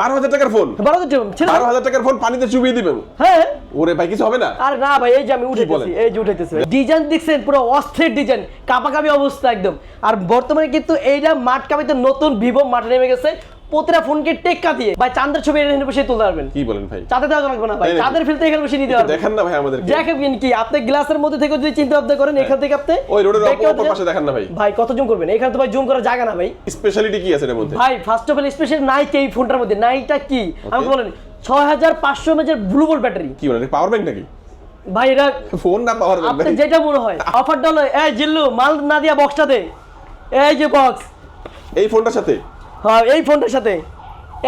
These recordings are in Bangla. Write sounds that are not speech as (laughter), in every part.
বারো হাজার টাকার ফোন বারো হাজার টাকা বারো হাজার টাকার ফোন পানিতে চুবিয়ে দিবেন। হ্যাঁ। ওরে ভাই কিছু হবে না? আর না ভাই এই যে আমি উঠে উঠাইতেছি এই যে উঠেছে ডিজাইন দেখছেন পুরো অস্থির ডিজাইন কাপাকাপি অবস্থা একদম। আর বর্তমানে কিন্তু এইটা মাঠ কামিতে নতুন ভিভো মাঠে নেমে গেছে। প্রতিটা ফোনকে টেক্কা দিয়ে ভাই চাঁদের ছবি এখানে বসে তুলতে পারবেন। কি বলেন ভাই? চাঁদে দেওয়া লাগবে না ভাই। চাঁদের ফিলতে এখানে বসে নিতে পারবেন। দেখান না ভাই আমাদের দেখেন কি আপনি গ্লাসের মধ্যে থেকে যদি চিন্তা ভাবনা করেন এখান থেকে আপনি ওই রোডের অপর পাশে দেখান না ভাই। ভাই কত জুম করবেন? এখানে তো ভাই জুম করার জায়গা না ভাই। স্পেশালিটি কি আছে এর মধ্যে? ভাই first of all special night এই ফোনটার মধ্যে। নাইটটা কি? আমাকে বলেন ছয় হাজার পাঁচশো এমএচের ব্লু বোল্ট ব্যাটারি কি বলেন পাওয়ার ব্যাংক নাকি? ভাই এটা ফোন না পাওয়ার ব্যাংক আপনার যেটা মনে হয় অফারটা হলো এই জিল্লু মাল না দিয়া বক্সটা দে। এই যে বক্স এই ফোনটার সাথে? হ্যাঁ এই ফোনটার সাথে।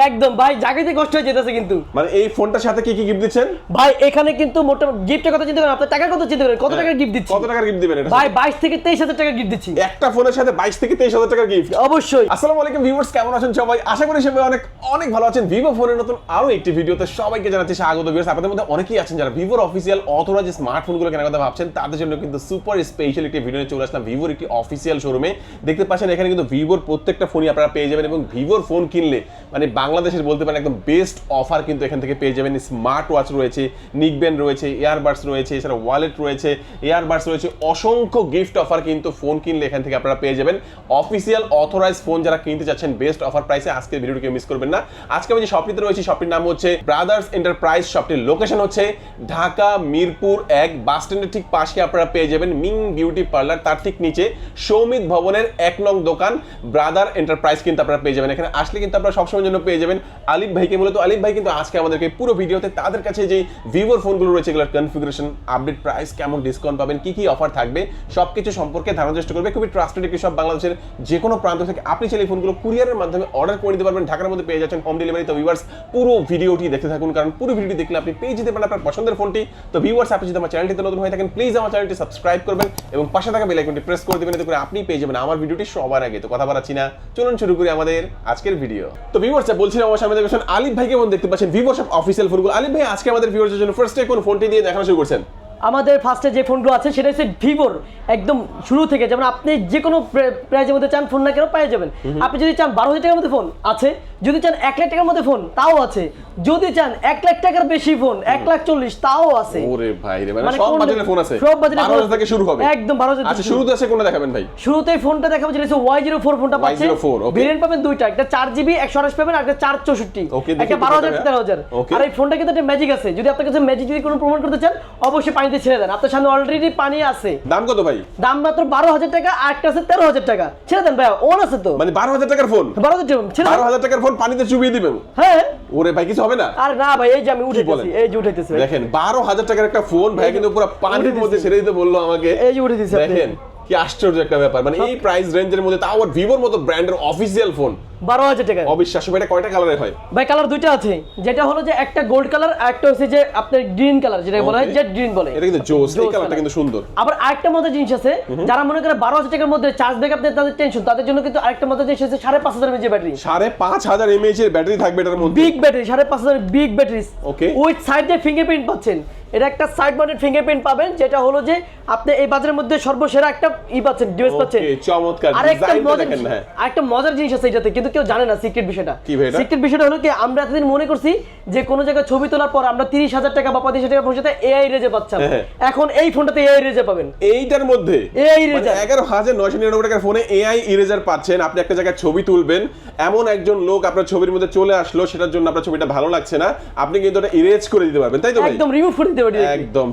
একদম ভাই জায়গাতে কষ্ট হয়ে যেতেছে কিন্তু। মানে এই ফোনটার সাথে কি কি গিফট দিচ্ছেন? ভাই এখানে কিন্তু মোটামুটি গিফটের কথা চিন্তা করেন আপনার টাকার কথা চিন্তা করেন কত টাকার গিফট দিচ্ছি? কত টাকার গিফট দিবেন এটা ভাই বাইশ থেকে তেইশ হাজার টাকার গিফট দিচ্ছি। একটা ফোনের সাথে বাইশ থেকে তেইশ হাজার টাকার গিফট অবশ্যই। আসসালামু আলাইকুম ভিউয়ার্স কেমন আছেন সবাই? আশা করি সবাই অনেক অনেক ভালো আছেন। ভিভো ফোনের নতুন আরও একটি ভিডিওতে সবাইকে জানাচ্ছি স্বাগত ভিউয়ার্স আপনাদের মধ্যে অনেকেই আছেন যারা ভিভোর অফিসিয়াল অথরাইজ স্মার্টফোনগুলো কেনার কথা ভাবছেন তাদের জন্য কিন্তু সুপার স্পেশাল একটি ভিডিও চলে আসলাম ভিভোর একটি অফিসিয়াল শোরুমে দেখতে পাচ্ছেন এখানে কিন্তু ভিভোর প্রত্যেকটা ফোনই আপনারা পেয়ে যাবেন এবং ভিভোর ফোন কিনলে মানে বাংলাদেশের বলতে পারেন একদম বেস্ট অফার কিন্তু এখান থেকে পেয়ে যাবেন। স্মার্ট ওয়াচ রয়েছে নিকব্যান্ড রয়েছে ইয়ারবাডস রয়েছে, এছাড়া ওয়ালেট রয়েছে ইয়ারবাডস রয়েছে, অসংখ্য গিফট অফার কিন্তু ফোন কিনলে এখান থেকে আপনারা পেয়ে যাবেন। অফিসিয়াল অথরাইজ ফোন যারা কিনতে চাচ্ছেন বেস্ট অফার প্রাইসে আজকের ভিডিওটিকে মিস করবেন না। আজকে আমি যে শপটিতে রয়েছি শপটির নাম হচ্ছে ব্রাদার্স এন্টারপ্রাইজ শপটির লোকেশন হচ্ছে ঢাকা, মিরপুর এক বাস স্ট্যান্ডের ঠিক পাশে আপনারা পেয়ে যাবেন মিং বিউটি পার্লার তার ঠিক নিচে সৌমিত ভবনের এক নং দোকান। ব্রাদার এন্টারপ্রাইজ কিন্তু আপনারা পেয়ে যাবেন। এখানে আসলে কিন্তু আপনারা সবসময় জন্য পেয়ে যাবেন। আলিফ ভাইকে মূলত, আলিফ ভাই কিন্তু আজকে আমাদেরকে পুরো ভিডিওতে তাদের কাছে যে ভিভোর ফোনগুলো রয়েছে, এগুলোর কনফিগারেশন আপডেট প্রাইস কেমন ডিসকাউন্ট পাবেন, কি কি অফার থাকবে, সবকিছু সম্পর্কে ধারণার চেষ্টা করবে। খুবই ট্রাস্টেড একটি সব বাংলাদেশের যে কোনো প্রান্ত থেকে আপনি চাইলে ফোনগুলো কুরিয়ারের মাধ্যমে অর্ডার করে দিতে পারবেন। ঢাকার মধ্যে পেয়ে যাচ্ছেন হোম ডেলিভারি তো ভিউয়ার্স পুরো ভিডিওটি দেখতে থাকুন, কারণ পুরো ভিডিওটি দেখলে আপনি পেয়ে যেতে পারেন আপনার পছন্দের ফোনটি। তো ভিউয়ার্স আপনি যদি আমার চ্যানেলটিতে নতুন হয়ে থাকেন প্লিজ আমার চ্যানেলটি সাবস্ক্রাইব করবেন এবং পাশে থাকা বেল আইকনটি প্রেস করে দেবেন, এতে করে আপনি পেয়ে যাবেন আমার ভিডিওটি সবার আগে। তো কথা বাড়াচ্ছি না। চলুন শুরু করি আমাদের আজকের ভিডিও তো ভিউয়ার্স বলছিলাম আমার সামনে দেখছেন আলিফ ভাইকে মন দেখতে পাচ্ছেন ভিভো সব অফিসিয়াল ফোনগুলো আলিফ ভাই, আজকে আমাদের ভিউয়ার্সের জন্য ফার্স্ট কোন ফোনটি দিয়ে দেখানো শুরু করছেন? আমাদের ফার্স্টে যে ফোনগুলো আছে সেটা হচ্ছে ভিভোর একদম শুরু থেকে। যেমন আপনি যে কোনো প্রাইজের মধ্যে চান ফোন না কেন পেয়ে যাবেন। আপনি যদি চান বারো হাজার টাকার মধ্যে ফোন আছে যদি চান এক লাখ টাকার মধ্যে ফোন তাও আছে যদি চান এক লাখ টাকার বেশি ফোন এক লাখ চল্লিশ তাও আছে। ওরে ভাই রে মানে মানে সব ফোন আছে। সব বাজেটের 12,000 ফোন- থেকে শুরু হবে। একদম 12,000 আচ্ছা শুরুতে আছে কোনটা দেখাবেন ভাই? শুরুতেই ফোনটা দেখাবো যেটা হচ্ছে ওয়াই জিরো ফোর ফোনটা পাচ্ছে Y04, ভেরিয়েন্ট পাবেন দুইটা একটা চার জিবি একশো আঠাশ পাবেন আর একটা চার চৌষট্টি। Okay, দেখি একটা একটু বারো হাজার. আর এই ফোনটা কিন্তু একটা ম্যাজিক আছে। যদি আপনার কাছে ম্যাজিক যদি কোনো প্রমাণ করতে চান অবশ্যই পানিতে ছেড়ে দেন। আপনার সামনে অলরেডি পানি আছে। দাম কত ভাই? দাম মাত্র বারো হাজার টাকা আর একটা আছে তেরো হাজার টাকা। ছেড়ে দেন ভাইয়া ওন আছে তো। মানে বারো হাজার টাকার ফোন বারো হাজার টাকা বারো হাজার টাকার ফোন পানিতে চুবিয়ে দিবেন। হ্যাঁ। ওরে ভাই কিছু হবে না? আর না ভাই এই যে আমি বলেন? উঠাইতেছি এই যে ভাই। দেখেন বারো হাজার টাকার একটা ফোন ভাই কিন্তু পুরো পানির মধ্যে ছেড়ে দিতে বলল আমাকে। এই যে উঠে দিছে দেখেন কি আশ্চর্য একটা ব্যাপার। মানে এই প্রাইস রেঞ্জের মধ্যে তাও আবার ভিভোর মতো ব্র্যান্ডের অফিসিয়াল ফোন বারো হাজার টাকা। অবিশ্বাস্য এটা কয়টা কালারে হয়? ভাই কালার দুইটা আছে। যেটা হলো যে একটা গোল্ড কালার আর একটা হচ্ছে যে আপনার গ্রিন কালার যেটা বলা হয় জেড গ্রিন বলে। এটা কিন্তু জোস এই কালারটা কিন্তু সুন্দর। আবার আরেকটা মজার জিনিস আছে যারা মনে করে বারো হাজার টাকার মধ্যে চার্জ ব্যাকআপ দিয়ে তাদের টেনশন তাদের জন্য কিন্তু আরেকটা জিনিস আছে সাড়ে পাঁচ হাজার ব্যাটারি সাড়ে পাঁচ হাজার এর ব্যাটারি থাকবে এটার মধ্যে? বিগ ব্যাটারি সাড়ে পাঁচ হাজার বিগ ব্যাটারি. উইথ সাইডে ফিঙ্গারপ্রিন্ট পাচ্ছেন। এটা একটা সাইড মাউন্টেড ফিঙ্গারপ্রিন্ট পাবেন যেটা হলো যে আপনি এই বাজারের মধ্যে সর্বসেরা একটা ই পাচ্ছেন ডিভাইস পাচ্ছেন। চমৎকার আর একটা মজার হ্যাঁ। আরেকটা মজার জিনিস আছে এটাতে কিন্তু কেউ জানে না সিক্রেট বিষয়টা। এটা? সিক্রেট বিষয়টা হলো কি আমরা এতদিন মনে করছি যে কোনো জায়গায় ছবি তোলার পর আমরা তিরিশ হাজার টাকা বা পঁয়ত্রিশ হাজার টাকা সাথে এআই রেজে পাচ্ছি হ্যাঁ। এখন এই ফোনটাতে এআই রেজে পাবেন। এইটার মধ্যে? AI eraser। এগারো হাজার নয়শো নিরানব্বই টাকার ফোনে এআই ইরেজার পাচ্ছেন আপনি একটা জায়গায় ছবি তুলবেন এমন একজন লোক আপনার ছবির মধ্যে চলে আসলো সেটার জন্য আপনার ছবিটা ভালো লাগছে না আপনি কিন্তু ওটা ইরেজ করে দিতে পারবেন তাই তো একদম রিমুভ করে দিতে পারি একদম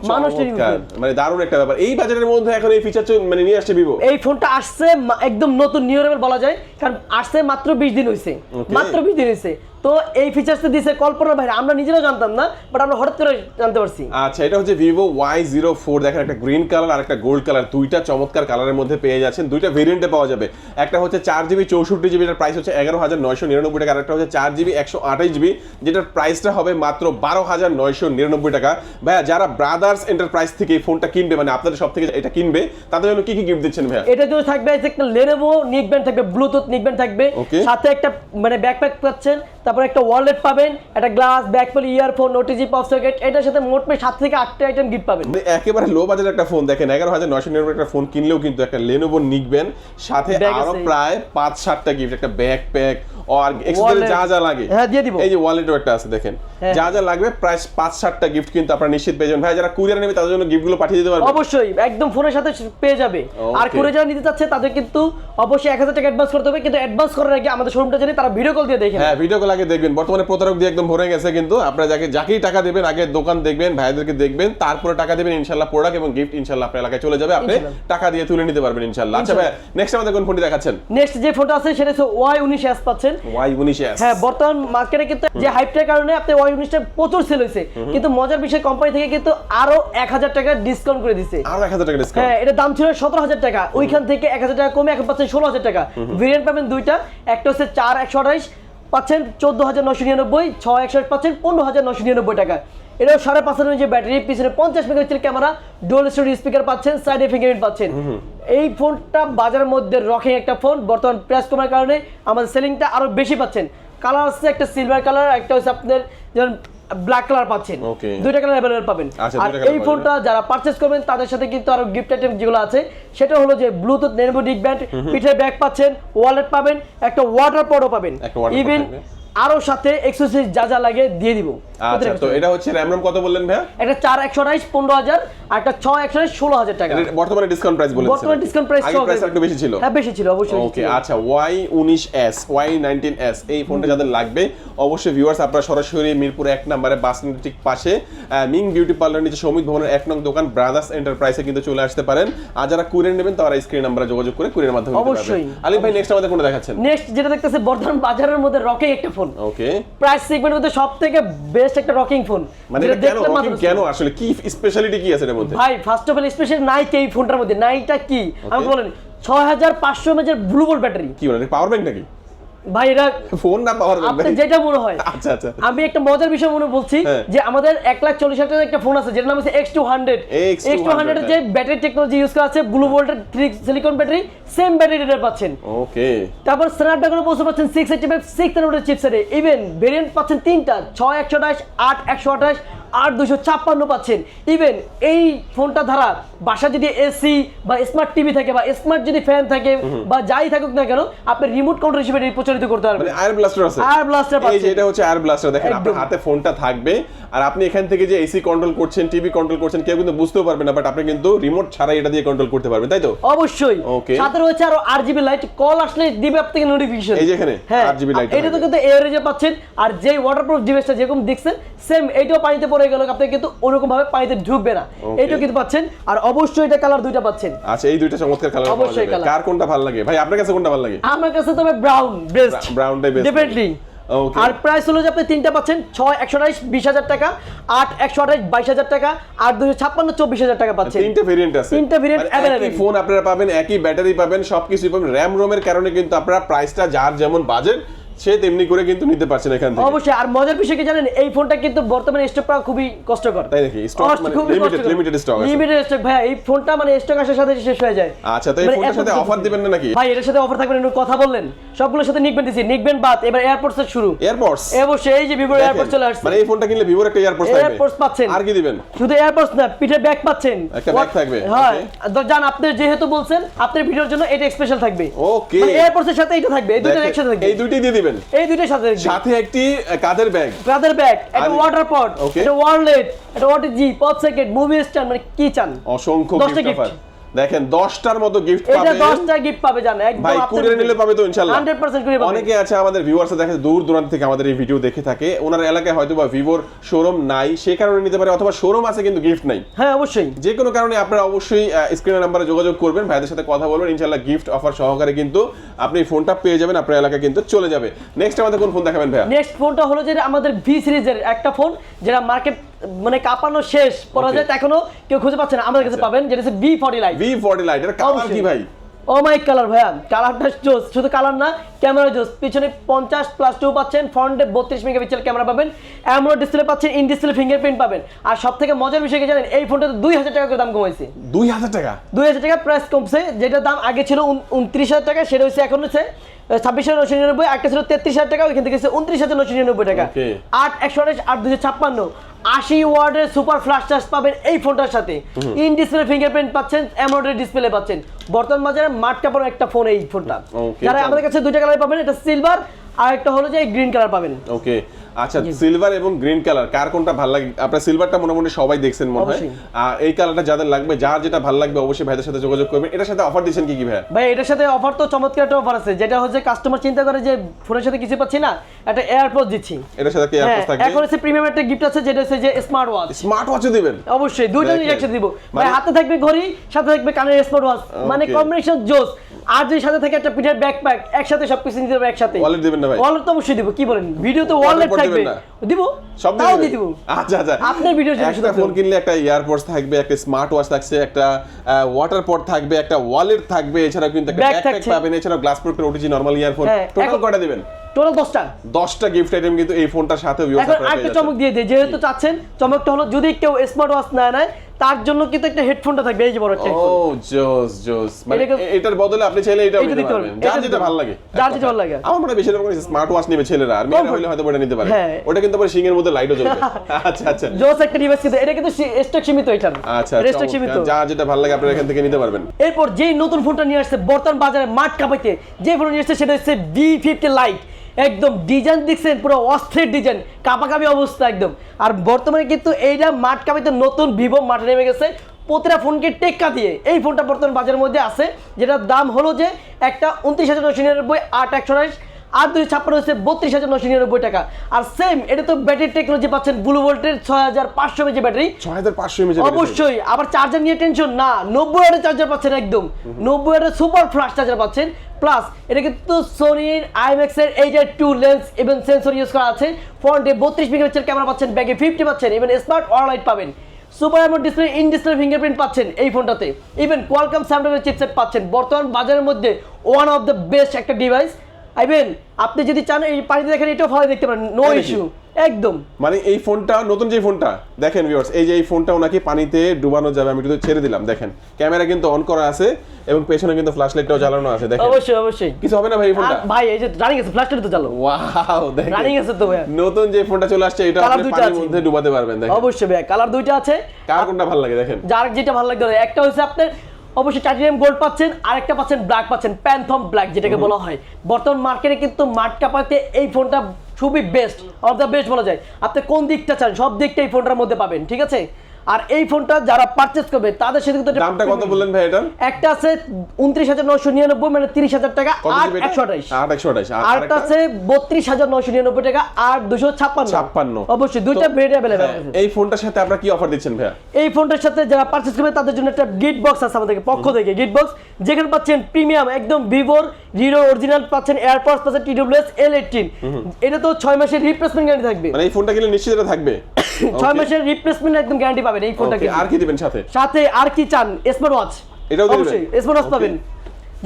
মানে দারুণ একটা ব্যাপার। এই বাজারের মধ্যে এখন এই ফিচার মানে নিয়ে আসছে ভিভো এই ফোনটা আসছে একদম নতুন নিউ লেভেল বলা যায়। কারণ আসছে মাত্র বিশ দিন হয়েছে. মাত্র বিশ দিন হয়েছে তো এই ফিচার্সটা দিছে কল্পনা ভাই আমরা নিজেরাও জানতাম না বাট আমরা হঠাৎ করে জানতে পারছি। আচ্ছা এটা হচ্ছে ভিভো ওয়াই জিরো ফোর দেখেন একটা গ্রিন কালার আর একটা গোল্ড কালার দুইটা চমৎকার কালারের মধ্যে পেয়ে যাচ্ছেন দুইটা ভেরিয়েন্টে পাওয়া যাবে। একটা হচ্ছে চার জিবি চৌষট্টি জিবি এটার প্রাইস হচ্ছে এগারো হাজার নয়শো নিরানব্বই টাকা আর একটা হচ্ছে চার জিবি একশো আঠাশ জিবি যেটার প্রাইসটা হবে মাত্র বারো হাজার নয়শো নিরানব্বই টাকা। ভাইয়া যারা ব্রাদার্স এন্টারপ্রাইজ থেকে এই ফোনটা কিনবে মানে আপনাদের সব থেকে এটা কিনবে তাদের জন্য কি কি গিফট দিচ্ছেন ভাইয়া? এটা জন্য থাকবে একটা লেনোভো নিক ব্যান্ড থাকবে ব্লুটুথ নিক ব্যান্ড থাকবে সাথে একটা মানে ব্যাকপ্যাক পাচ্ছেন তারপর একটা ওয়ালেট পাবেন একটা গ্লাস ব্যাকপল ইয়ারফোন ওটিজি পপ সকেট এটার সাথে মোট প্রায় সাত থেকে আটটা আইটেম গিফট পাবেন। একেবারে লো বাজেটের একটা ফোন দেখেন এগারো হাজার নয়শো নিরানব্বই একটা ফোন কিনলেও কিন্তু একটা লেনোভো নিকবেন সাথে আরও প্রায় পাঁচ সাতটা গিফট একটা ব্যাগ প্যাক আর যা যা লাগে। হ্যাঁ, দিয়ে দিব। এই যে ওয়ালেটও একটা আছে দেখেন। হ্যাঁ। যা যা লাগবে প্রায় পাঁচ সাতটা গিফট কিন্তু আপনারা নিশ্চিত পেয়ে যাবেন। ভাই যারা কুরিয়ার নেবে তাদের জন্য গিফটগুলো পাঠিয়ে দিতে পারবেন। অবশ্যই একদম ফোনের সাথে পেয়ে যাবে। আর Okay. করে যারা নিতে চাচ্ছে তাদের কিন্তু অবশ্যই এক হাজার টাকা অ্যাডভান্স করতে হবে। কিন্তু অ্যাডভান্স করার আগে আমাদের শোরুমটা জানি তারা ভিডিও কল দিয়ে দেখেন হ্যাঁ ভিডিও কল আগে দেখবেন। বর্তমানে প্রতারক দিয়ে একদম ভরে গেছে কিন্তু আপনারা যাকে যাকেই টাকা দেবেন আগে দোকান দেখবেন ভাইদেরকে দেখবেন তারপরে টাকা দেবেন ইনশাল্লাহ প্রোডাক্ট এবং গিফট ইনশাল্লাহ আপনার এলাকায় চলে যাবে। আপনি টাকা দিয়ে তুলে নিতে পারবেন ইনশাল্লাহ। আচ্ছা ভাই নেক্সট আমাদের কোন ফোনটি দেখাচ্ছেন? নেক্সট যে ফোনটা আছে সেটা হচ্ছে ওয়াই উনিশ এস পাচ্ছেন। ওয়াই উনিশ এস হ্যাঁ বর্তমান মার্কেটে কিন্তু যে হাইপটার কারণে আপনি ওয়াই উনিশটা প্রচুর সেল হয়েছে। কিন্তু মজার বিষয় কোম্পানি থেকে কিন্তু আরও এক হাজার টাকা ডিসকাউন্ট করে দিচ্ছে আরও এক হাজার টাকা ডিসকাউন্ট হ্যাঁ এটা দাম ছিল সতেরো হাজার টাকা। ওইখান থেকে এক হাজার টাকা কমে এখন পাচ্ছেন ষোলো হাজার টাকা। ভেরিয়েন্ট পাবেন দুইটা। একটা হচ্ছে চার একশো আঠাইশ পাচ্ছেন চোদ্দ হাজার নশো নিরানব্বই ছয় একশো পাচ্ছেন পনেরো হাজার নশো নিরানব্বই টাকা। এটাও সাড়ে পাঁচ হাজার যে ব্যাটারি পিছনে পঞ্চাশ megapixel camera dual stereo speaker পাচ্ছেন সাইডে ফিঙ্গারপ্রিন্ট পাচ্ছেন। এই ফোনটা বাজারের মধ্যে রকিং একটা ফোন বর্তমান প্রাইস কমার কারণে আমাদের সেলিংটা আরও বেশি পাচ্ছেন। কালার হচ্ছে একটা সিলভার কালার একটা হচ্ছে আপনার যেমন ব্ল্যাক কালার পাচ্ছেন। দুইটা কালার অ্যাভেলেবল পাবেন। আচ্ছা, আর এই ফোনটা যারা পারচেজ করবেন তাদের সাথে কিন্তু আরও গিফট আইটেম যেগুলো আছে সেটা হলো যে ব্লুটুথ নেনবো ডিক ব্যান্ড পিঠে ব্যাগ পাচ্ছেন ওয়ালেট পাবেন একটা ওয়াটার পডও পাবেন। ইভেন আরও সাথে এক্সেসরিজ যা যা লাগে দিয়ে দিব। আচ্ছা তো এটা হচ্ছে র্যাম রম কত বললেন ভাইয়া? একটা চার একশো আঠাইশ আর একটা ছয় একশো আঠাইশ টাকা। বর্তমানে ডিসকাউন্ট প্রাইস বলেছেন। বর্তমানে ডিসকাউন্ট প্রাইস আগে প্রাইস একটু বেশি ছিল। হ্যাঁ বেশি ছিল অবশ্যই ওকে আচ্ছা ওয়াই উনিশ এস ওয়াই নাইনটিন এস এই ফোনটা যাদের লাগবে অবশ্যই ভিউয়ার্স আপনারা সরাসরি মিরপুর এক নম্বরে বাস ঠিক পাশে মিং বিউটি পার্লার নিচে সমিত ভবনের এক নং দোকান ব্রাদার্স এন্টারপ্রাইজে কিন্তু চলে আসতে পারেন। আর যারা কুরিয়ার নেবেন তারা স্ক্রিন নাম্বারে যোগাযোগ করে কুরিয়ার মাধ্যমে অবশ্যই। আলিফ ভাই নেক্সট আমাদের কোনটা দেখাচ্ছেন। নেক্সট যেটা দেখতেছে বর্তমান বাজারের মধ্যে রকিং একটা ফোন ওকে প্রাইস সেগমেন্টের মধ্যে সব থেকে বেস্ট একটা রকিং ফোন। মানে কেন rocking কেন? আসলে কি স্পেশালিটি কি আছে এর মধ্যে? ভাই first of all special night এই ফোনটার মধ্যে। নাইটটা কি? আমি বলেন ছয় হাজার পাঁচশো এমএচের ব্লু বোল্ট ব্যাটারি কি বলেন পাওয়ার ব্যাংক নাকি? ভাই এটা ফোন না পাওয়ার আপনার যেটা মনে হয়। আচ্ছা আচ্ছা। আমি একটা মজার বিষয় মনে বলছি হ্যাঁ। যে আমাদের এক লাখ চল্লিশ হাজার একটা ফোন আছে যেটার নাম হচ্ছে X two hundred X two hundred যে ব্যাটারি টেকনোলজি ইউজ করা আছে ব্লু ভোল্টের সিলিকন ব্যাটারি সেম ব্যাটারি রেটার পাচ্ছেন। ওকে তারপর স্ন্যাপড্রাগনের পৌঁছে পাচ্ছেন six eighty five six hundred চিপসেটে even variant পাচ্ছেন তিনটা ছয় একশো আঠাশ আট একশো আঠাশ আট দুশো ছাপ্পান্ন পাচ্ছেন। ইভেন এই ফোনটা ধারা বাসা যদি এসি বা স্মার্ট টিভি থাকে বা স্মার্ট যদি ফ্যান থাকে বা যাই থাকুক না কেন আপনি রিমোট কন্ট্রোল হিসেবে এটি প্রচলিত করতে পারবেন। মানে আয়ার ব্লাস্টার আছে। এই যে পাচ্ছেন। এটা হচ্ছে এয়ার ব্লাস্টার দেখেন আপনার হাতে ফোনটা থাকবে আর আপনি এখান থেকে যে এসি কন্ট্রোল করছেন টিভি কন্ট্রোল করছেন কেউ কিন্তু বুঝতেও পারবে না বাট আপনি কিন্তু রিমোট ছাড়া এটা দিয়ে কন্ট্রোল করতে পারবেন তাই তো? অবশ্যই। Okay. সাথে রয়েছে আরও আট জিবি লাইট কল আসলে দিবে আপনাকে নোটিফিকেশন এই যে এখানে হ্যাঁ। 8GB light এটা তো। কিন্তু এয়ারেজে পাচ্ছেন। আর যেই ওয়াটারপ্রুফ ডিভাইসটা যেরকম দেখছেন সেম এইটাও পানিতে পড়ে গেল আপনি কিন্তু ওরকম ভাবে পানিতে ঢুকবে না. এইটাও কিন্তু পাচ্ছেন। আর অবশ্যই এটা কালার দুইটা পাচ্ছেন। আচ্ছা এই দুইটা চমৎকার কালার অবশ্যই কার কোনটা ভালো লাগে? ভাই আপনার কাছে কোনটা ভালো লাগে? আমার কাছে তবে ব্রাউন বেস্ট ব্রাউনটাই বেস্ট ডেফিনেটলি আর প্রাইস হলো যে আপনি তিনটা পাচ্ছেন ছয় একশো আঠাইশ বিশ হাজার টাকা আট একশো আঠাইশ বাইশ হাজার টাকা আর দুশো ছাপ্পান্ন চব্বিশ হাজার টাকা পাচ্ছেন। তিনটে ভেরিয়েন্ট আছে। তিনটে মানে একই ফোন আপনারা পাবেন একই ব্যাটারি পাবেন সবকিছু পাবেন। র্যাম রোমের কারণে কিন্তু আপনারা প্রাইসটা যার যেমন বাজেট সে তেমনি করে কিন্তু নিতে পারছেন এখান থেকে। অবশ্যই আর মজার বিষয় কি জানেন এই ফোনটা কিন্তু বর্তমানে স্টক পাওয়া খুবই কষ্টকর। তাই নাকি? মানে limited- limited stock আছে। লিমিটেড স্টক ভাই এই ফোনটা মানে স্টক আসার সাথে শেষ হয়ে যায়। আচ্ছা তো এই মানে ফোনটার সাথে অফার দিবেন না নাকি? ভাই এর সাথে অফার থাকবে না, কথা বললেন। সবগুলোর সাথে নিকবেন দিছি। নিকবেন বাদ এবার এয়ারপোর্টস এর শুরু। এয়ারপডস এই অবশ্যই এই যে ভিভোর এয়ারপোর্ট চলে আসছে। মানে এই ফোনটা কিনলে ভিভোর একটা এয়ারপডস থাকবে। এয়ারপোর্টস পাচ্ছেন। আর কি দিবেন? শুধু এয়ারপোর্টস না পিঠে ব্যাগ পাচ্ছেন। একটা bag থাকবে, হ্যাঁ জান আপনি যেহেতু বলছেন আপনার ভিডিওর জন্য এটা স্পেশাল থাকবে। ওকে এয়ারপোর্টস এর সাথে এটা থাকবে এই দুটো একসাথে থাকবে। এই দুইটাই দিয়ে দিবেন। এই দুইটা সাথে সাথে একটি কাদের ব্যাগ কাদের ব্যাগ একটা ওয়াটার পট. একটা ওয়ালেট একটা OTG pop socket movie star মানে কি চান? অসংখ্য গিফট দেখেন দশটার মতো গিফট এটা পাবেন 10টা গিফট পাবে জান একদম ভাই কুরিয়ার নিলে পাবে তো ইনশাআল্লাহ 100% কুরিয়ার পাবে। অনেকে আছে আমাদের ভিউয়ার্স দেখে দূর দূরান্ত থেকে আমাদের এই ভিডিও দেখে থাকে। ওনার এলাকায় হয়তো বা ভিভোর শোরুম নাই সে কারণে নিতে পারে অথবা শোরুম আছে কিন্তু গিফট নাই। হ্যাঁ অবশ্যই। যে কোনো কারণে আপনারা অবশ্যই স্ক্রিনের নাম্বারে যোগাযোগ করবেন। ভাইদের সাথে কথা বলবেন। ইনশাআল্লাহ গিফট অফার সহকারে কিন্তু আপনি ফোনটা পেয়ে যাবেন আপনার এলাকায় কিন্তু চলে যাবে। নেক্সট আমাদের কোন ফোন দেখাবেন ভাইয়া? নেক্সট ফোনটা হলো যে আমাদের ভি সিরিজের একটা ফোন যেটা মার্কেট মানে কাঁপানো শেষ. যায় এখনও কেউ খুঁজে পাচ্ছে না। আমাদের কাছে আচ্ছা। পাবেন যেটা হচ্ছে V forty lite V forty lite colour কি ভাই? ও মাই কালার ভাইয়া কালারটা জোস শুধু কালার না ক্যামেরা জোস। পিছনে পঞ্চাশ প্লাস টু পাচ্ছেন ফ্রন্টে বত্রিশ মেগাপিক্সেল ক্যামেরা পাবেন অ্যামোলেড ডিসপ্লে পাচ্ছেন ইন ডিসপ্লে ফিঙ্গারপ্রিন্ট পাবেন। আর সব থেকে মজার বিষয় কি জানেন এই ফোনটা দুই হাজার টাকা করে দাম কমাইছে। দুই হাজার টাকা? দুই হাজার টাকা প্রাইস কমছে যেটার দাম আগে ছিল উনত্রিশ হাজার টাকা সেটা হচ্ছে এখন হচ্ছে ছাব্বিশ হাজার নশো নিরানব্বই একটা ছিল তেত্রিশ হাজার টাকা ওইখান থেকে উনত্রিশ হাজার নশো নিরানব্বই টাকা। আট একশো আঠাশ আট দুশো ছাপ্পান্ন। আশি ওয়ার্ডের সুপার ফ্লাশ চার্জ পাবেন এই ফোনটার সাথে। ইন ডিসপ্লে ফিঙ্গারপ্রিন্ট পাচ্ছেন এমব্রয়ডারি ডিসপ্লে পাচ্ছেন। বর্তমান বাজারে মাঠ কাপড় একটা ফোন এই ফোনটা। যারা আমাদের কাছে দুইটা কালার পাবেন এটা সিলভার আর একটা হলো যে গ্রিন কালার পাবেন। ওকে আচ্ছা সিলভার এবং গ্রিন কালার কার কোনটা ভালো লাগে? আপনার সিলভারটা মোটামুটি সবাই দেখছেন মনে হয়। আর এই কালারটা যাদের লাগবে যার যেটা ভালো লাগবে অবশ্যই ভাইদের সাথে যোগাযোগ করবেন। এটার সাথে অফার দিচ্ছেন কি কি ভাই ভাই এটার সাথে অফার তো চমৎকার একটা অফার আছে যেটা হচ্ছে কাস্টমার চিন্তা করে যে ফোনের সাথে কিছু পাচ্ছি না একটা এয়ারপোর্ট দিচ্ছি। এটার সাথে কি হ্যাঁ এয়ারপোর্ট থাকবে? এখন হচ্ছে প্রিমিয়াম একটা গিফট আছে যেটা হচ্ছে যে স্মার্ট ওয়াচ স্মার্ট ওয়াচও দিবেন? অবশ্যই দুইটা। একসাথে দিব। ভাই মানে- হাতে থাকবে ঘড়ি সাথে থাকবে কানের স্মার্ট ওয়াচ মানে কম্বিনেশন জোস। আর যদি সাথে থাকে একটা পিঠের ব্যাকপ্যাক একসাথে সবকিছু নিতে হবে একসাথে। ওয়ালেট দিবেন না ভাই। ওয়ালেট তো অবশ্যই দিব কি বলেন? ভিডিওতে ওয়ালেট থাকবে। দিব? সব তাও দিয়ে দিব। আচ্ছা আচ্ছা। আপনার ভিডিও জন্য একটা ফোন কিনলে একটা ইয়ারপডস থাকবে একটা স্মার্ট ওয়াচ থাকছে একটা ওয়াটার পড থাকবে একটা ওয়ালেট থাকবে এছাড়া কিন্তু একটা ব্যাকপ্যাক পাবেন এছাড়া glass protector OTG normal earphone total কয়টা দিবেন? টোটাল দশটা। 10টা গিফট আইটেম কিন্তু এই ফোনটার সাথে এখন আরেকটা চমক দিয়ে দিই যেহেতু চাচ্ছেন চমকটা হলো যদি কেউ স্মার্ট ওয়াচ না নেয় তার জন্য কিন্তু একটা হেডফোনটা থাকবে এই যে বড় একটা ও জোস জোস। মানে এটার বদলে আপনি চাইলে এটা দিতে পারবেন। যার যেটা ভালো লাগে। যার যেটা ভালো লাগে। আমার মনে হয় বেশিরভাগ স্মার্ট ওয়াচ নেবে ছেলেরা আর মেয়েরা হলে হয়তো নিতে পারে। হ্যাঁ। ওটা কিন্তু আবার সিংহের মধ্যে লাইটও জ্বলবে। (laughs) আচ্ছা আচ্ছা। জোস একটা ডিভাইস কিন্তু এটা কিন্তু স্টক সীমিত এটা। আচ্ছা স্টক সীমিত। যার যেটা ভালো লাগে আপনারা এখান থেকে নিতে পারবেন। এরপর যেই নতুন ফোনটা নিয়ে আসছে বর্তমান বাজারে মাঠ কাঁপাইতে যে ফোন নিয়ে আসছে সেটা হচ্ছে ভি ফিফটি লাইট একদম ডিজাইন দেখছেন, পুরো অস্থির ডিজাইন, কাপাকাপি অবস্থা একদম। আর বর্তমানে কিন্তু এইটা মাঠ কাপিতে নতুন ভিভো মাঠে নেমে গেছে। প্রতিটা ফোনকে টেক্কা দিয়ে। এই ফোনটা বর্তমান বাজারের মধ্যে আছে, যেটার দাম হলো যে একটা উনত্রিশ হাজার নশো নিরানব্বই, আট একশো আর দুই ছাপ্পান্ন হচ্ছে বত্রিশ হাজার নশো নিরানব্বই টাকা। আর সেম এটা তো ব্যাটারি টেকনোলজি পাচ্ছেন ব্লু ভোল্টের ছয় হাজার পাঁচশো এমএজি ব্যাটারি ছয় হাজার পাঁচশো এমএচ অবশ্যই আবার চার্জার নিয়ে টেনশন না নব্বই ওয়াটের চার্জার পাচ্ছেন একদম। নব্বই ওয়াটের সুপার ফ্লাশ চার্জার পাচ্ছেন। প্লাস এটা কিন্তু সোনির আইম্যাক্স এর এইটার টু লেন্স এবং সেন্সর ইউজ করা আছে। ফ্রন্টে বত্রিশ মেগাপিক্সেল ক্যামেরা পাচ্ছেন ব্যাগে ফিফটি পাচ্ছেন এবং স্মার্ট লাইট পাবেন। Super AMOLED display in display fingerprint পাচ্ছেন এই ফোনটাতে ইভেন কোয়ালকম স্যামসাংয়ের চিপসেট পাচ্ছেন। বর্তমান বাজারের মধ্যে ওয়ান অফ দ্য বেস্ট একটা ডিভাইস আইবেন আপনি যদি চান এই পানিতে দেখেন এটাও ভালো দেখতে পারেন নো ইস্যু একদম। মানে এই ফোনটা নতুন যে ফোনটা দেখেন ভিউয়ার্স এই যে এই ফোনটা ওনাকে পানিতে ডুবানো যাবে আমি একটু ছেড়ে দিলাম দেখেন। ক্যামেরা কিন্তু অন করা আছে এবং পেছনে কিন্তু ফ্ল্যাশ লাইটটাও জ্বালানো আছে দেখেন। অবশ্যই অবশ্যই। কিছু হবে না ভাই এই ফোনটা? ভাই এই যে রানিং আছে ফ্ল্যাশটা তো চালো ওয়াও দেখেন। রানিং আছে তো ভাই নতুন যে ফোনটা চলে আসছে এটা আপনি পানির মধ্যে ডুবাতে পারবেন দেখেন। অবশ্যই ভাই কালার দুইটা আছে। কার কোনটা ভালো লাগে দেখেন? যার যেটা ভালো লাগবে একটা হচ্ছে আপনার অবশ্যই টাইটেনিয়াম গোল্ড পাচ্ছেন আরেকটা পাচ্ছেন ব্ল্যাক পাচ্ছেন প্যান্থম ব্ল্যাক যেটাকে বলা হয়। বর্তমান মার্কেটে কিন্তু মাঠ কাপাতে এই ফোনটা খুবই বেস্ট অফ দ্য বেস্ট বলা যায়। আপনি কোন দিকটা চান সব দিকটা এই ফোনটার মধ্যে পাবেন ঠিক আছে? আর এই ফোনটা যারা পারচেস করবে তাদের সাথে কিন্তু দামটা কত বললেন ভাই এটা একটা আছে উনত্রিশ হাজার নয়শো নিরানব্বই মানে তিরিশ হাজার টাকা আর জিবি এটা? একশো আঠাইশ আট একশো আঠাইশ আর আরেকটা আরেকটা? আছে বত্রিশ হাজার নয়শো নিরানব্বই টাকা আর দুশো ছাপ্পান্ন। 56 অবশ্যই দুইটা ভেরিয়েন্ট হ্যাঁ, আছে। এই ফোনটার সাথে আপনারা কি অফার দিচ্ছেন ভাইয়া? এই ফোনটার সাথে যারা পারচেস করবে তাদের জন্য একটা গিফট বক্স আছে আমাদের পক্ষ থেকে গিট বক্স যেখানে পাচ্ছেন প্রিমিয়াম একদম ভিভোর হিরো অরিজিনাল পাচ্ছেন এয়ারপডস পাচ্ছেন টিডব্লিউএস এল এইটিন এটা তো ছয় মাসের রিপ্লেসমেন্ট গ্যারান্টি থাকবে। মানে এই ফোনটা কিনলে নিশ্চিত এটা থাকবে? ছয় মাসের রিপ্লেসমেন্ট একদম গ্যারান্টি পাবেন এই ফোনটা কি? আর কি দিবেন সাথে? সাথে আর কি চান? স্মার্ট ওয়াচ এটাও দিবেন অবশ্যই? স্মার্ট ওয়াচ পাবেন।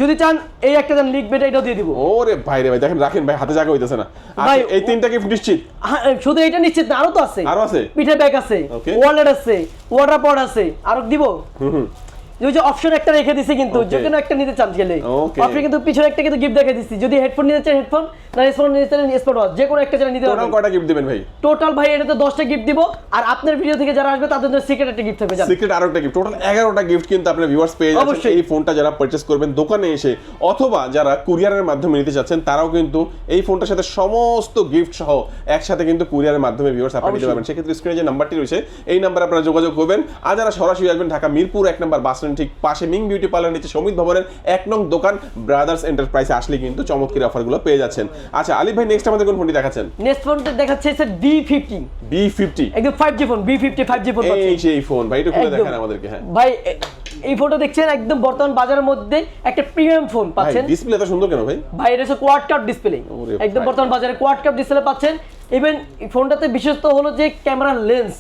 যদি চান এই একটা চান লিখবে এটাও দিয়ে দিব। ওরে ভাই রে ভাই দেখেন রাখেন ভাই হাতে জায়গা হইতেছে না। ভাই, এই তিনটা গিফট নিশ্চিত? হ্যাঁ, শুধু এটা নিশ্চিত না আরও তো আছে। আরও আছে? পিঠে ব্যাগ আছে. ওয়ালেট আছে ওয়াটার পড আছে আরও দিব? ওই যে অপশন একটা রেখে দিছি কিন্তু যে কোনো একটা নিতে চান গেলে আপনি কিন্তু পিছনে একটা কিন্তু গিফট দেখে দিচ্ছি যদি হেডফোন নিতে চান হেডফোন না স্মার্ট নিতে চান স্মার্ট ওয়াচ যে কোনো একটা নিতে পারবেন। কয়টা গিফট দিবেন ভাই? টোটাল ভাই এটাতে গিফট দিব। আর আপনার ভিডিও থেকে যারা আসবে তাদের জন্য সিক্রেট একটা গিফট থাকবে সিক্রেট আরও একটা গিফট টোটাল এগারোটা গিফট কিন্তু আপনার ভিউয়ার্স পেয়ে যাচ্ছেন। এই ফোনটা যারা পারচেস করবেন দোকানে এসে অথবা যারা কুরিয়ারের মাধ্যমে নিতে চাচ্ছেন তারাও কিন্তু এই ফোনটার সাথে সমস্ত গিফট সহ একসাথে কিন্তু কুরিয়ারের মাধ্যমে ভিউয়ার্স আপনি নিতে পারবেন। সেক্ষেত্রে স্ক্রিনে যে নাম্বারটি রয়েছে এই নাম্বারে আপনারা যোগাযোগ করবেন। আর যারা সরাসরি আসবেন ঢাকা মিরপুর এক নম্বর বাস স্ট্যান্ড ঠিক পাশে মিং বিউটি পার্লার নিচে সমিত ভবনের এক নং দোকান ব্রাদার্স এন্টারপ্রাইজে আসলে কিন্তু চমৎকার অফারগুলো পেয়ে যাচ্ছেন। আচ্ছা আলিফ ভাই নেক্সট আমাদের কোন ফোনটি দেখাচ্ছেন? নেক্সট ফোনটা দেখাচ্ছে হচ্ছে বি ফিফটি বি ফিফটি একদম five G phone V fifty five G phone এই সেই ফোন ভাই এটা খুলে। দেখান আমাদেরকে হ্যাঁ। ভাই এই ফোনটা দেখছেন একদম বর্তমান বাজারের মধ্যে একটা প্রিমিয়াম ফোন পাচ্ছেন। ডিসপ্লে এত সুন্দর কেন ভাই? ভাই এটা হচ্ছে কোয়াড কাপ ডিসপ্লে একদম বর্তমান বাজারে কোয়াড কাপ ডিসপ্লে পাচ্ছেন। ইভেন ফোনটাতে বিশেষত হলো যে ক্যামেরা লেন্স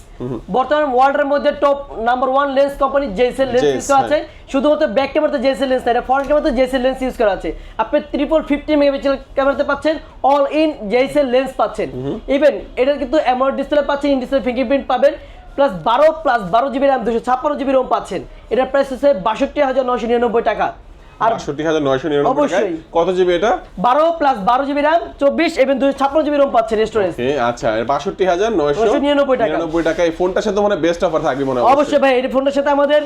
বর্তমান ওয়ার্ল্ডের মধ্যে top number one lens company Zeiss lens use করা আছে। হ্যাঁ। শুধুমাত্র ব্যাক ক্যামেরাতে জেসেল লেন্স না এটা ফ্রন্ট ক্যামেরাতে জেসেল লেন্স ইউজ করা আছে। আপনি ট্রিপল ফিফটি মেগাপিক্সেল ক্যামেরাতে পাচ্ছেন অল ইন জেসেল লেন্স পাচ্ছেন। ইভেন এটা কিন্তু অ্যামোলেড ডিসপ্লে পাচ্ছেন ইন ডিসপ্লে ফিঙ্গারপ্রিন্ট পাবেন প্লাস বারো প্লাস বারো জিবি র্যাম দুশো ছাপ্পান্ন জিবি রোম পাচ্ছেন। এটার প্রাইস হচ্ছে বাষট্টি হাজার নশো নিরানব্বই টাকা। আর বাষট্টি হাজার নয়শো নিরানব্বই কত জিবি এটা? বারো প্লাস বারো জিবি র্যাম চব্বিশ এবং দুশো ছাপ্পান্ন জিবি রোম পাচ্ছেন স্টোরেজ আচ্ছা বাষট্টি হাজার নয়শো 999 টাকা। নিরানব্বই টাকা এই ফোনটার সাথে মানে বেস্ট অফার থাকবে মনে হয় অবশ্যই। ভাই এই ফোনটার সাথে আমাদের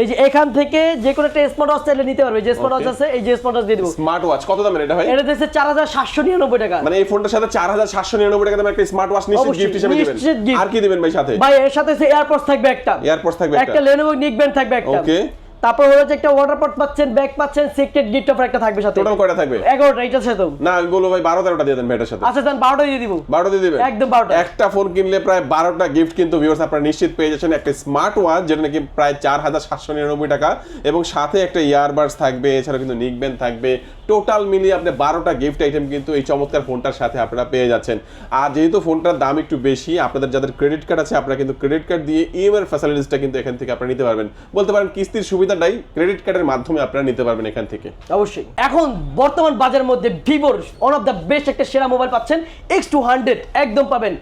এই যে এখান থেকে যে কোনো একটা স্মার্ট ওয়াচ চাইলে নিতে পারবে। যে স্মার্ট ওয়াচ আছে এই যে স্মার্ট ওয়াচ দিয়ে দিব। স্মার্ট ওয়াচ কত দামের এটা ভাই? এটা দিচ্ছে চার হাজার সাতশো নিরানব্বই টাকা। মানে এই ফোনটার সাথে চার হাজার সাতশো নিরানব্বই টাকা দামের একটা স্মার্ট ওয়াচ নিশ্চিত গিফট হিসেবে দিবেন। আর কি দিবেন ভাই সাথে? ভাই এর সাথে এয়ারপোর্টস থাকবে একটা। এয়ারপোর্টস থাকবে একটা একটা। লেনোভো নিক থাকবে একটা। Okay. তারপর হলো যে একটা ওয়াটার পট পাচ্ছেন ব্যাগ পাচ্ছেন সিক্রেট গিফট অফার একটা থাকবে সাথে। টোটাল কয়টা থাকবে? এগারোটা এটার সাথে না আমি বলব ভাই বারো তেরোটা দিয়ে দেন ভাই সাথে। আচ্ছা দেন বারোটা দিয়ে দিব। বারোটা দিয়ে দিবেন? একদম 12টা। একটা ফোন কিনলে প্রায় বারোটা গিফট কিন্তু ভিউয়ার্স আপনারা নিশ্চিত পেয়ে যাচ্ছেন। একটা স্মার্ট ওয়াচ যেটা নাকি প্রায় চার হাজার সাতশো নিরানব্বই টাকা। এবং সাথে একটা ইয়ারবাডস থাকবে এছাড়া কিন্তু নিকব্যান্ড থাকবে। টোটাল মিলিয়ে আপনি বারোটা গিফট আইটেম কিন্তু এই চমৎকার ফোনটার সাথে আপনারা পেয়ে যাচ্ছেন। আর যেহেতু ফোনটার দাম একটু বেশি, আপনাদের যাদের ক্রেডিট কার্ড আছে, আপনারা কিন্তু ক্রেডিট কার্ড দিয়ে ইএমআই ফ্যাসিলিটিসটা কিন্তু এখান থেকে আপনারা নিতে পারবেন। বলতে পারেন কিস্তির সুবিধাটাই ক্রেডিট কার্ডের মাধ্যমে আপনারা নিতে পারবেন এখান থেকে। অবশ্যই। এখন বর্তমান বাজারের মধ্যে ভিভোর ওয়ান অফ দ্য বেস্ট একটা সেরা মোবাইল পাচ্ছেন এক্স টু হান্ড্রেড একদম পাবেন।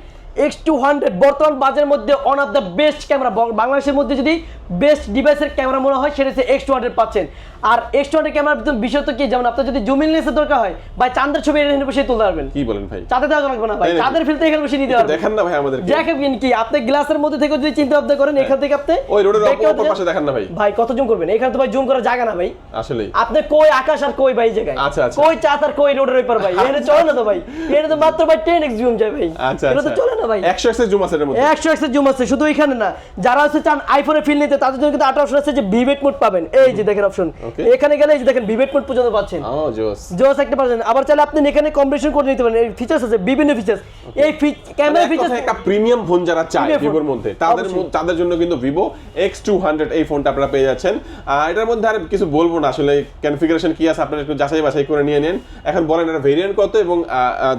এক্স টু হান্ড্রেড বর্তমান বাজারের মধ্যে one of the best camera বাংলাদেশের মধ্যে যদি বেস্ট ডিভাইসের ক্যামেরা মনে হয় সেটা হচ্ছে এক্স টু হান্ড্রেড পাচ্ছেন। আর এক্স টু হান্ড্রেড ক্যামেরার ভিতর বিষয় তো কি? যেমন আপনার যদি জুমিন লেন্সের দরকার হয় বা চাঁদের ছবি এখানে বসে তুলতে পারবেন। কি বলেন ভাই? চাঁদে দেওয়া লাগবে না ভাই। চাঁদের ফিলতে এখানে বসে নিতে পারবেন। দেখান না ভাই আমাদেরকে। দেখেন কি আপনি গ্লাসের মধ্যে থেকে যদি চিন্তা ভাবনা করেন এখান থেকে আপনি ওই রোডের অপর পাশে দেখান না ভাই। ভাই কত জুম করবেন? এখানে তো ভাই জুম করার জায়গা না ভাই। আসলে আপনি কই আকাশ আর কই ভাই জায়গায়? আচ্ছা, আচ্ছা। কই চাঁদ আর কই রোডের ওইপার ভাই? এটা চলে না তো ভাই। এটা তো মাত্র ভাই 10x জুম যায় ভাই। আচ্ছা এটা তো আচ্ছা। চলে না ভাই? একশো এক্সের জুম আছে এর মধ্যে। 100x এর জুম আছে শুধু এখানে না। যারা হচ্ছে চান আইফোনে ফিল নিতে তাদের জন্য কিন্তু আট অপশন আছে যে ভিভেট মোড পাবেন। এই যে দেখেন অপশন এখানে গেলে এই যে দেখেন ভিভেট মোড পর্যন্ত পাচ্ছেন। ও জোস। জোস একটা পাচ্ছেন। আবার চাইলে আপনি এখানে কম্বিনেশন করে নিতে পারেন। এই ফিচার্স আছে বিভিন্ন ফিচার্স এই ক্যামেরা এক ফিচার্স কথায় একটা প্রিমিয়াম ফোন যারা চায় ভিভোর মধ্যে তাদের তাদের জন্য কিন্তু ভিভো এক্স টু হান্ড্রেড এই ফোনটা আপনারা পেয়ে যাচ্ছেন। আর এটার মধ্যে আর কিছু বলব না আসলে কনফিগারেশন কি আছে আপনারা একটু যাচাই বাছাই করে নিয়ে নেন। এখন বলেন এটা ভেরিয়েন্ট কত এবং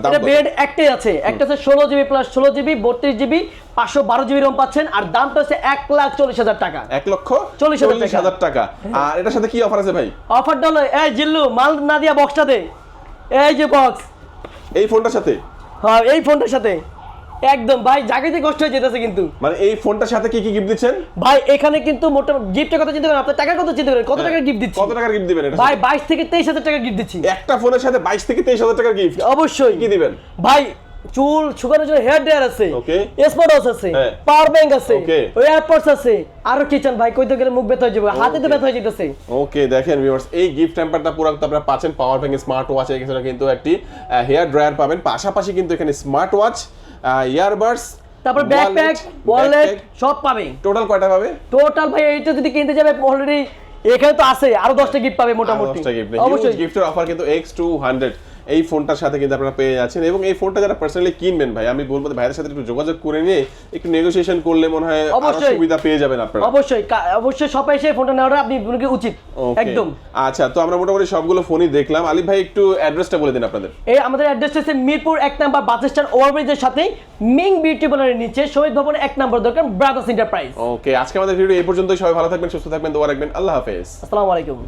দাম কত? একটাই আছে। একটা হচ্ছে ষোলো জিবি প্লাস ষোলো জিবি বত্রিশ জিবি পাঁচশো বারো জিবি রম পাচ্ছেন আর দামটা হচ্ছে এক লাখ চল্লিশ হাজার টাকা। এক লক্ষ চল্লিশ হাজার টাকা। আর এটার সাথে কি অফার আছে ভাই? অফারটা হলো এই জিল্লু মাল না দিয়া বক্সটা দে। এই যে বক্স এই ফোনটার সাথে? হ্যাঁ এই ফোনটার সাথে। একদম ভাই জায়গাতে কষ্ট হয়ে যেতেছে কিন্তু। মানে এই ফোনটার সাথে কি কি গিফট দিচ্ছেন? ভাই এখানে কিন্তু মোটা গিফটের কথা চিন্তা করেন আপনার টাকার কথা চিন্তা করেন কত টাকার গিফট দিচ্ছি? কত টাকার গিফট দিবেন এটা ভাই বাইশ থেকে তেইশ হাজার টাকা গিফট দিচ্ছি। একটা ফোনের সাথে বাইশ থেকে তেইশ হাজার টাকার গিফট অবশ্যই। কি দিবেন? ভাই চুল শুকানোর জন্য হেয়ার ড্রায়ার আছে. স্মার্ট ওয়াচ আছে। পাওয়ার ব্যাংক আছে Okay. এয়ারপডস আছে আরও কিচেন ভাই? কইতে গেলে মুখ ব্যথা হয়ে যাবে হাতে তো ব্যথা হয়ে যেতেছে ওকে দেখেন ভিউয়ার্স এই গিফট হ্যাম্পারটা পুরো আপনারা পাচ্ছেন পাওয়ার ব্যাংক স্মার্ট ওয়াচ এখানে কিন্তু একটি হেয়ার ড্রায়ার পাবেন। পাশাপাশি কিন্তু এখানে স্মার্ট ওয়াচ ইয়ারবাডস তারপর ব্যাকপ্যাক ওয়ালেট সব পাবে। টোটাল কয়টা পাবে? টোটাল ভাই এইটা যদি কিনতে যাবে অলরেডি এখানে তো আছে আরও দশটা গিফট পাবে মোটামুটি। অবশ্যই অবশ্যই। গিফটের অফার কিন্তু এক্স টু হান্ড্রেড এই ফোনটার সাথে কিন্তু আপনারা পেয়ে যাচ্ছেন এবং এই ফোনটা যারা পার্সোনালি কিনবেন ভাই আমি বলব ভাইয়ের সাথে একটু যোগাযোগ করে নিয়ে একটু নেগোসিয়েশন করলে মনে হয় আরও অবশ্যই। সুবিধা পেয়ে যাবেন আপনারা। অবশ্যই অবশ্যই সবাই এসে ফোনটা নেওয়াটা আপনি মনে উচিত একদম। আচ্ছা তো আমরা মোটামুটি সবগুলো ফোনই দেখলাম। আলিফ ভাই একটু অ্যাড্রেসটা বলে দিন আপনাদের। এই আমাদের অ্যাড্রেস হচ্ছে মিরপুর এক নাম্বার বাস স্ট্যান্ড ওভারব্রিজের সাথে মিং বিউটি পার্লারের নিচে শহীদ ভবনের এক নাম্বার দোকান ব্রাদার্স এন্টারপ্রাইজ ওকে আজকে আমাদের ভিডিও এই পর্যন্তই। সবাই ভালো থাকবেন সুস্থ থাকবেন দোয়া রাখবেন। আল্লাহ হাফেজ। আসসালামু আলাইকুম।